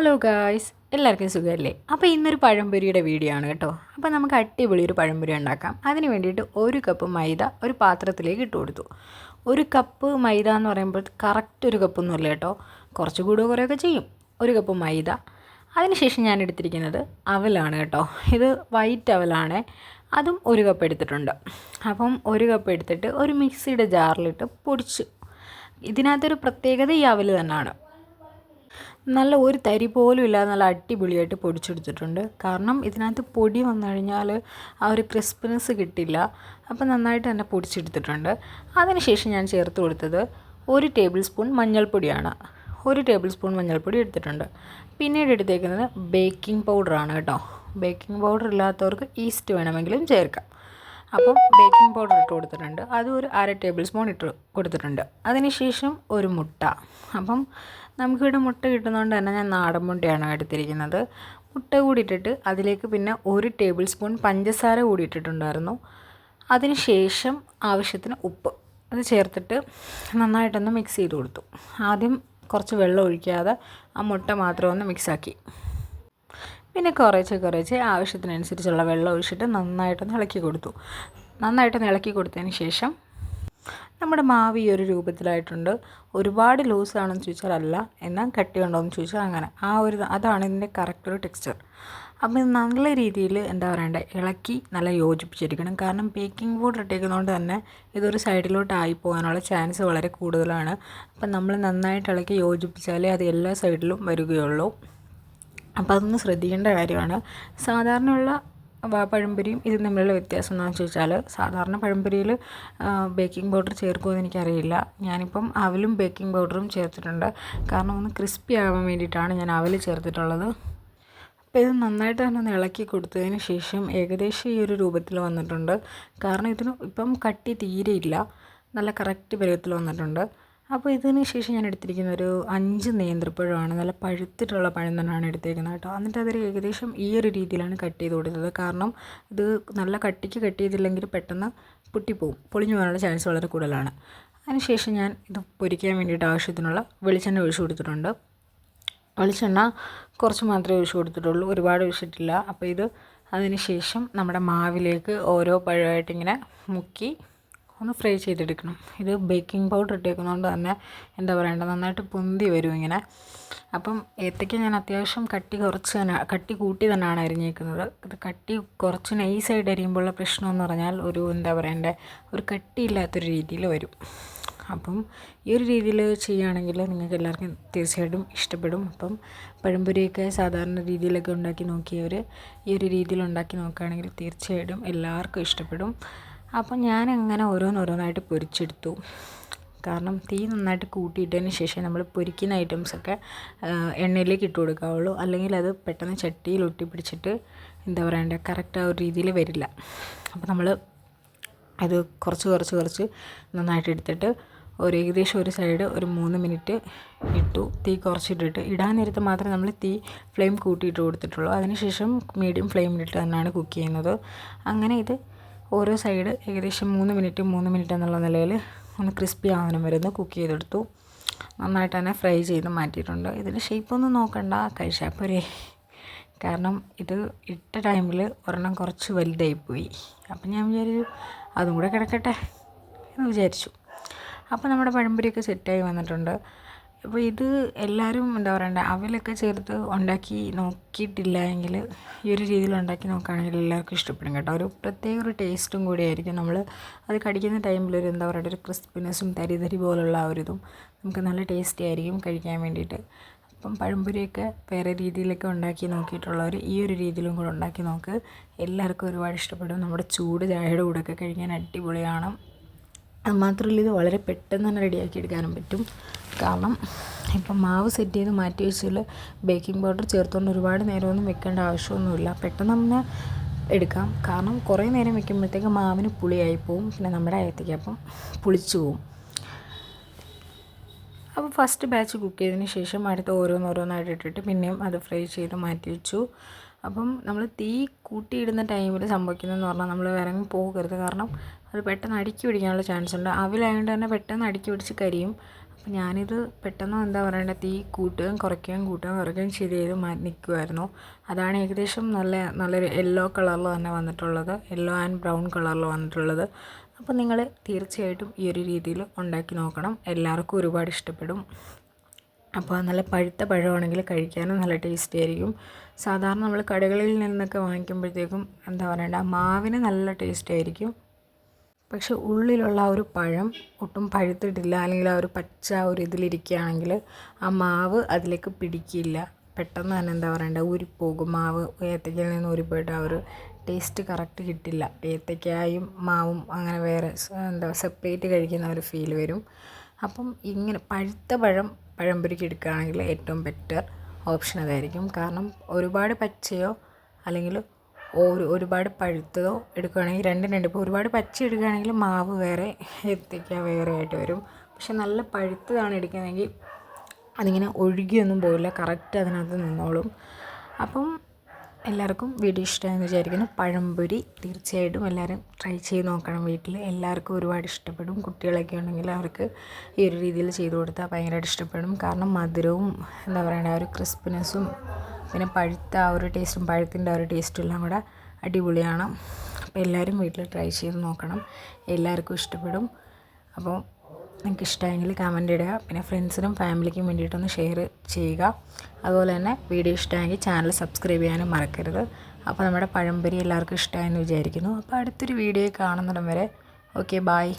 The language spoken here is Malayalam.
ഹലോ ഗായ്സ് എല്ലാവർക്കും സുഖമല്ലേ? അപ്പോൾ ഇന്നൊരു പഴംപൊരിയുടെ വീഡിയോ ആണ് കേട്ടോ. അപ്പോൾ നമുക്ക് അടിപൊളി ഒരു പഴംപൊരി ഉണ്ടാക്കാം. അതിന് വേണ്ടിയിട്ട് ഒരു കപ്പ് മൈദ ഒരു പാത്രത്തിലേക്ക് ഇട്ട് കൊടുത്തു. ഒരു കപ്പ് മൈദ എന്ന് പറയുമ്പോൾ കറക്റ്റ് ഒരു കപ്പൊന്നുമില്ല കേട്ടോ. കുറച്ച് കൂടുക കുറേയൊക്കെ ചെയ്യും. ഒരു കപ്പ് മൈദ. അതിനുശേഷം ഞാൻ എടുത്തിരിക്കുന്നത് അവലാണ് കേട്ടോ. ഇത് വൈറ്റ് അവലാണ്. അതും ഒരു കപ്പ് എടുത്തിട്ടുണ്ട്. അപ്പം ഒരു കപ്പ് എടുത്തിട്ട് ഒരു മിക്സിയുടെ ജാറിലിട്ട് പൊടിച്ച്. ഇതിനകത്തൊരു പ്രത്യേകത ഈ അവൽ തന്നെയാണ്. നല്ല ഒരു തരി പോലും ഇല്ലാതെ നല്ല അടിപൊളിയായിട്ട് പൊടിച്ചെടുത്തിട്ടുണ്ട്. കാരണം ഇതിനകത്ത് പൊടി വന്നു കഴിഞ്ഞാൽ ആ ഒരു ക്രിസ്പിനെസ് കിട്ടില്ല. അപ്പോൾ നന്നായിട്ട് തന്നെ പൊടിച്ചെടുത്തിട്ടുണ്ട്. അതിനുശേഷം ഞാൻ ചേർത്ത് കൊടുത്തത് ഒരു ടേബിൾ സ്പൂൺ മഞ്ഞൾപ്പൊടിയാണ്. ഒരു ടേബിൾ സ്പൂൺ മഞ്ഞൾപ്പൊടി എടുത്തിട്ടുണ്ട്. പിന്നീട് എടുത്തേക്കുന്നത് ബേക്കിംഗ് പൗഡറാണ് കേട്ടോ. ബേക്കിംഗ് പൗഡർ ഇല്ലാത്തവർക്ക് ഈസ്റ്റ് വേണമെങ്കിലും ചേർക്കാം. അപ്പം ബേക്കിംഗ് പൗഡർ ഇട്ട് കൊടുത്തിട്ടുണ്ട്. അതും ഒരു അര ടേബിൾ സ്പൂൺ ഇട്ട് കൊടുത്തിട്ടുണ്ട്. അതിനുശേഷം ഒരു മുട്ട. അപ്പം നമുക്കിവിടെ മുട്ട കിട്ടുന്നതുകൊണ്ട് തന്നെ ഞാൻ നാടൻ മുട്ടയാണ് എടുത്തിരിക്കുന്നത്. മുട്ട കൂടി ഇട്ടിട്ട് അതിലേക്ക് പിന്നെ ഒരു ടേബിൾ സ്പൂൺ പഞ്ചസാര കൂടി ഇട്ടിട്ടുണ്ടായിരുന്നു. അതിനുശേഷം ആവശ്യത്തിന് ഉപ്പ്. അത് ചേർത്തിട്ട് നന്നായിട്ടൊന്ന് മിക്സ് ചെയ്ത് കൊടുത്തു. ആദ്യം കുറച്ച് വെള്ളം ഒഴിക്കാതെ ആ മുട്ട മാത്രം ഒന്ന് മിക്സാക്കി പിന്നെ കുറേശ്ശെ കുറേശ്ശെ ആവശ്യത്തിനനുസരിച്ചുള്ള വെള്ളം ഒഴിച്ചിട്ട് നന്നായിട്ട് ഇളക്കി കൊടുത്തു. നന്നായിട്ട് ഇളക്കി കൊടുത്തതിന് ശേഷം നമ്മുടെ മാവ് ഈ ഒരു രൂപത്തിലായിട്ടുണ്ട്. ഒരുപാട് ലൂസാണെന്ന് ചോദിച്ചാൽ അല്ല എന്നാൽ കട്ടിയുണ്ടോയെന്ന് ചോദിച്ചാൽ അങ്ങനെ. ആ ഒരു അതാണ് ഇതിന്റെ കറക്റ്റ് ഒരു ടെക്സ്ചർ അപ്പം നല്ല രീതിയിൽ എന്താ പറയണ്ടേ ഇളക്കി നല്ല യോജിപ്പിച്ചിരിക്കണം. കാരണം ബേക്കിംഗ് പൗഡർ ഇട്ടേക്കുന്നതുകൊണ്ട് തന്നെ ഇതൊരു സൈഡിലോട്ട് ആയി പോകാനുള്ള ചാൻസ് വളരെ കൂടുതലാണ്. അപ്പം നമ്മൾ നന്നായിട്ട് ഇളക്കി യോജിപ്പിച്ചാലേ അത് എല്ലാ സൈഡിലും വരികയുള്ളൂ. അപ്പോൾ അതൊന്ന് ശ്രദ്ധിക്കേണ്ട കാര്യമാണ്. സാധാരണയുള്ള പഴംപൊരിയും ഇതും തമ്മിലുള്ള വ്യത്യാസം എന്താണെന്ന് ചോദിച്ചാൽ സാധാരണ പഴംപൊരിയിൽ ബേക്കിംഗ് പൗഡർ ചേർക്കുമെന്ന് എനിക്കറിയില്ല. ഞാനിപ്പം അവലും ബേക്കിംഗ് പൗഡറും ചേർത്തിട്ടുണ്ട്. കാരണം ഒന്ന് ക്രിസ്പി ആവാൻ വേണ്ടിയിട്ടാണ് ഞാൻ അവൽ ചേർത്തിട്ടുള്ളത്. അപ്പോൾ ഇത് നന്നായിട്ട് തന്നെ ഒന്ന് ഇളക്കി കൊടുത്തതിന് ശേഷം ഏകദേശം ഈ ഒരു രൂപത്തിൽ വന്നിട്ടുണ്ട്. കാരണം ഇതിന് ഇപ്പം കട്ടി തീരെയില്ല നല്ല കറക്റ്റ് പരുവത്തിൽ വന്നിട്ടുണ്ട്. അപ്പോൾ ഇതിന് ശേഷം ഞാൻ എടുത്തിരിക്കുന്ന ഒരു അഞ്ച് നേന്ത്രപ്പഴമാണ്. നല്ല പഴുത്തിട്ടുള്ള പഴം തന്നെയാണ് എടുത്തേക്കുന്നത് കേട്ടോ. എന്നിട്ട് അതിൽ ഏകദേശം ഈ ഒരു രീതിയിലാണ് കട്ട് ചെയ്ത് കൊടുത്തത്. കാരണം ഇത് നല്ല കട്ടിക്ക് കട്ട് ചെയ്തില്ലെങ്കിൽ പെട്ടെന്ന് പൊട്ടിപ്പോവും. പൊളിഞ്ഞു പോകാനുള്ള ചാൻസ് വളരെ കൂടുതലാണ്. അതിനുശേഷം ഞാൻ ഇത് പൊരിക്കാൻ വേണ്ടിയിട്ട് ആവശ്യത്തിനുള്ള വെളിച്ചെണ്ണ ഒഴിച്ചു കൊടുത്തിട്ടുണ്ട്. വെളിച്ചെണ്ണ കുറച്ച് മാത്രമേ ഒഴിച്ചു കൊടുത്തിട്ടുള്ളൂ. ഒരുപാട് ഒഴിച്ചിട്ടില്ല. അപ്പോൾ ഇത് അതിന് ശേഷം നമ്മുടെ മാവിലേക്ക് ഓരോ പഴമായിട്ടിങ്ങനെ മുക്കി ഒന്ന് ഫ്രൈ ചെയ്തെടുക്കണം. ഇത് ബേക്കിംഗ് പൗഡർ ഇട്ടേക്കുന്നതുകൊണ്ട് തന്നെ എന്താ പറയണ്ട നന്നായിട്ട് പൊന്തി വരും ഇങ്ങനെ. അപ്പം ഏത്തയ്ക്ക ഞാൻ അത്യാവശ്യം കട്ടി കുറച്ച് തന്നെ കട്ടി കൂട്ടി തന്നെയാണ് അരിഞ്ഞേക്കുന്നത്. ഇത് കട്ടി കുറച്ച് നൈസായിട്ട് അരിയുമ്പോഴുള്ള പ്രശ്നം എന്ന് പറഞ്ഞാൽ ഒരു എന്താ പറയണ്ടേ ഒരു കട്ടിയില്ലാത്തൊരു രീതിയിൽ വരും. അപ്പം ഈ ഒരു രീതിയിൽ ചെയ്യുകയാണെങ്കിൽ നിങ്ങൾക്ക് എല്ലാവർക്കും തീർച്ചയായിട്ടും ഇഷ്ടപ്പെടും. അപ്പം പഴംപൊരിയൊക്കെ സാധാരണ രീതിയിലൊക്കെ ഉണ്ടാക്കി നോക്കിയവർ ഈ ഒരു രീതിയിൽ ഉണ്ടാക്കി നോക്കുകയാണെങ്കിൽ തീർച്ചയായിട്ടും എല്ലാവർക്കും ഇഷ്ടപ്പെടും. അപ്പം ഞാൻ അങ്ങനെ ഓരോന്നോരോന്നായിട്ട് പൊരിച്ചെടുത്തു. കാരണം തീ നന്നായിട്ട് കൂട്ടിയിട്ടതിന് ശേഷം നമ്മൾ പൊരിക്കുന്ന ഐറ്റംസൊക്കെ എണ്ണയിലേക്ക് ഇട്ട് കൊടുക്കാവുള്ളൂ. അല്ലെങ്കിൽ അത് പെട്ടെന്ന് ചട്ടിയിൽ ഒട്ടിപ്പിടിച്ചിട്ട് എന്താ പറയണ്ടേ കറക്റ്റ് ആ ഒരു രീതിയിൽ വരില്ല. അപ്പോൾ നമ്മൾ അത് കുറച്ച് കുറച്ച് കുറച്ച് നന്നായിട്ട് എടുത്തിട്ട് ഒരു ഏകദേശം ഒരു സൈഡ് ഒരു മൂന്ന് മിനിറ്റ് ഇട്ടു. തീ കുറച്ചിട്ടിട്ട് ഇടാൻ നേരത്ത് മാത്രമേ നമ്മൾ തീ ഫ്ലെയിം കൂട്ടിയിട്ട് കൊടുത്തിട്ടുള്ളൂ. അതിനുശേഷം മീഡിയം ഫ്ലെയിമിലിട്ട് തന്നെയാണ് കുക്ക് ചെയ്യുന്നത്. അങ്ങനെ ഇത് ഓരോ സൈഡ് ഏകദേശം മൂന്ന് മിനിറ്റ് മൂന്ന് മിനിറ്റ് എന്നുള്ള നിലയിൽ ഒന്ന് ക്രിസ്പി ആവാനും വരുന്നു കുക്ക് ചെയ്തെടുത്തു. നന്നായിട്ട് തന്നെ ഫ്രൈ ചെയ്ത് മാറ്റിയിട്ടുണ്ട്. ഇതിന്റെ ഷേപ്പൊന്നും നോക്കണ്ട കഴിച്ചാൽ പോരെ. കാരണം ഇത് ഇട്ട ടൈമിൽ ഒരെണ്ണം കുറച്ച് വലുതായി പോയി. അപ്പം ഞാൻ വിചാരിച്ചു അതും കൂടെ കിടക്കട്ടെ എന്ന് വിചാരിച്ചു. അപ്പോൾ നമ്മുടെ പഴംപൊരിയൊക്കെ സെറ്റായി വന്നിട്ടുണ്ട്. അപ്പോൾ ഇത് എല്ലാവരും എന്താ പറയണ്ടേ അവലൊക്കെ ചേർത്ത് ഉണ്ടാക്കി നോക്കിയിട്ടില്ല എങ്കിൽ ഈ ഒരു രീതിയിൽ ഉണ്ടാക്കി നോക്കുകയാണെങ്കിൽ എല്ലാവർക്കും ഇഷ്ടപ്പെടും കേട്ടോ. ഒരു പ്രത്യേക ഒരു ടേസ്റ്റും കൂടിയായിരിക്കും നമ്മൾ അത് കടിക്കുന്ന ടൈമിൽ ഒരു എന്താ പറയുക ഒരു ക്രിസ്പിനെസ്സും തരി തരി പോലുള്ള ആ ഒരു ഇതും നമുക്ക് നല്ല ടേസ്റ്റി ആയിരിക്കും കഴിക്കാൻ വേണ്ടിയിട്ട്. അപ്പം പഴംപൊരിയൊക്കെ വേറെ രീതിയിലൊക്കെ ഉണ്ടാക്കി നോക്കിയിട്ടുള്ളവർ ഈ ഒരു രീതിയിലും കൂടെ ഉണ്ടാക്കി നോക്ക്. എല്ലാവർക്കും ഒരുപാട് ഇഷ്ടപ്പെടും. നമ്മുടെ ചൂട് ചായയുടെ കൂടെയൊക്കെ കഴിക്കാൻ അടിപൊളിയാണ്. മാത്രമല്ല ഇത് വളരെ പെട്ടെന്ന് തന്നെ റെഡിയാക്കി എടുക്കാനും പറ്റും. കാരണം ഇപ്പം മാവ് സെറ്റ് ചെയ്ത് മാറ്റി വെച്ചാൽ ബേക്കിംഗ് പൗഡർ ചേർത്തുകൊണ്ട് ഒരുപാട് നേരമൊന്നും വെക്കേണ്ട ആവശ്യമൊന്നുമില്ല. പെട്ടെന്ന് തന്നെ എടുക്കാം. കാരണം കുറേ നേരം വെക്കുമ്പോഴത്തേക്ക് മാവിന് പുളിയായി പോവും. പിന്നെ നമ്മുടെ ഏത്തയ്ക്കപ്പം പുളിച്ചു പോവും. അപ്പോൾ ഫസ്റ്റ് ബാച്ച് കുക്ക് ചെയ്തതിന് ശേഷം അടുത്ത് ഓരോന്നോരോന്നായിട്ട് ഇട്ടിട്ട് പിന്നെയും അത് ഫ്രൈ ചെയ്ത് മാറ്റി വെച്ചു. അപ്പം നമ്മൾ തീ കൂട്ടിയിടുന്ന ടൈമിൽ സംഭവിക്കുന്നതെന്ന് പറഞ്ഞാൽ നമ്മൾ വിറങ്ങി പോകരുത്. കാരണം അത് പെട്ടെന്ന് അടുക്കി പിടിക്കാനുള്ള ചാൻസ് ഉണ്ട്. അവിലായതുകൊണ്ട് തന്നെ പെട്ടെന്ന് അടുക്കി പിടിച്ച് കരിയും. അപ്പം ഞാനിത് പെട്ടെന്ന് എന്താ പറയണ്ടേ തീ കൂട്ടുകയും കുറയ്ക്കുകയും കൂട്ടുകയും കുറയ്ക്കുകയും ചെയ്ത് ചെയ്ത് നിൽക്കുമായിരുന്നു അതാണ് ഏകദേശം നല്ല നല്ലൊരു യെല്ലോ കളറിൽ തന്നെ വന്നിട്ടുള്ളത്. യെല്ലോ ആൻഡ് ബ്രൗൺ കളറിൽ വന്നിട്ടുള്ളത്. അപ്പോൾ നിങ്ങൾ തീർച്ചയായിട്ടും ഈ ഒരു രീതിയിൽ ഉണ്ടാക്കി നോക്കണം. എല്ലാവർക്കും ഒരുപാട് ഇഷ്ടപ്പെടും. അപ്പോൾ നല്ല പഴുത്ത പഴമാണെങ്കിൽ കഴിക്കാനും നല്ല ടേസ്റ്റി ആയിരിക്കും. സാധാരണ നമ്മൾ കടകളിൽ നിന്നൊക്കെ വാങ്ങിക്കുമ്പോഴത്തേക്കും എന്താ പറയണ്ട മാവിന് നല്ല ടേസ്റ്റ് ആയിരിക്കും. പക്ഷെ ഉള്ളിലുള്ള ആ ഒരു പഴം ഒട്ടും പഴുത്തിട്ടില്ല അല്ലെങ്കിൽ ആ ഒരു പച്ച ഒരു ഇതിലിരിക്കുകയാണെങ്കിൽ ആ മാവ് അതിലേക്ക് പിടിക്കില്ല. പെട്ടെന്ന് തന്നെ എന്താ പറയണ്ട ഊരിപ്പോകും. മാവ് ഏത്തയ്ക്കയിൽ നിന്ന് ഊരിപ്പോയിട്ട് ആ ഒരു ടേസ്റ്റ് കറക്റ്റ് കിട്ടില്ല. ഏത്തയ്ക്കായും മാവും അങ്ങനെ വേറെ എന്താ സെപ്പറേറ്റ് കഴിക്കുന്ന ഒരു ഫീൽ വരും. അപ്പം ഇങ്ങനെ പഴുത്ത പഴം പഴംപൊരിക്ക് എടുക്കുകയാണെങ്കിൽ ഏറ്റവും ബെറ്റർ ഓപ്ഷൻ അതായിരിക്കും. കാരണം ഒരുപാട് പച്ചയോ അല്ലെങ്കിൽ ഒരു ഒരുപാട് പഴുത്തതോ എടുക്കുകയാണെങ്കിൽ രണ്ടും രണ്ട്. ഇപ്പോൾ ഒരുപാട് പച്ച എടുക്കുകയാണെങ്കിൽ മാവ് വേറെ ഏത്തയ്ക്ക വേറെ ആയിട്ട് വരും. പക്ഷെ നല്ല പഴുത്തതാണ് എടുക്കുന്നതെങ്കിൽ അതിങ്ങനെ ഒഴുകിയൊന്നും പോകില്ല. കറക്റ്റ് അതിനകത്ത് നിന്നോളും. അപ്പം എല്ലാവർക്കും വീഡിയോ ഇഷ്ടമായെന്ന് വിചാരിക്കുന്നു. പഴംപൊരി തീർച്ചയായിട്ടും എല്ലാവരും ട്രൈ ചെയ്ത് നോക്കണം വീട്ടിൽ. എല്ലാവർക്കും ഒരുപാട് ഇഷ്ടപ്പെടും. കുട്ടികളൊക്കെ ഉണ്ടെങ്കിൽ അവർക്ക് ഈ ഒരു രീതിയിൽ ചെയ്ത് കൊടുത്താൽ ഭയങ്കരമായിട്ട് ഇഷ്ടപ്പെടും. കാരണം മധുരവും എന്താ പറയുക ഒരു ക്രിസ്പിനെസ്സും പിന്നെ പഴുത്ത ആ ഒരു ടേസ്റ്റും പഴത്തിന്റെ ആ ഒരു ടേസ്റ്റും എല്ലാം കൂടെ അടിപൊളിയാണ്. അപ്പോൾ എല്ലാവരും വീട്ടിൽ ട്രൈ ചെയ്ത് നോക്കണം. എല്ലാവർക്കും ഇഷ്ടപ്പെടും. അപ്പോൾ നിങ്ങൾക്ക് ഇഷ്ടമായെങ്കിൽ കമന്റ് ഇടുക. പിന്നെ ഫ്രണ്ട്സിനും ഫാമിലിക്കും വേണ്ടിയിട്ടൊന്ന് ഷെയർ ചെയ്യുക. അതുപോലെ തന്നെ വീഡിയോ ഇഷ്ടമായെങ്കിൽ ചാനൽ സബ്സ്ക്രൈബ് ചെയ്യാനും മറക്കരുത്. അപ്പോൾ നമ്മുടെ പഴംപൊരി എല്ലാവർക്കും ഇഷ്ടമായെന്ന് വിചാരിക്കുന്നു. അപ്പോൾ അടുത്തൊരു വീഡിയോ കാണുന്നിടം വരെ. Okay bye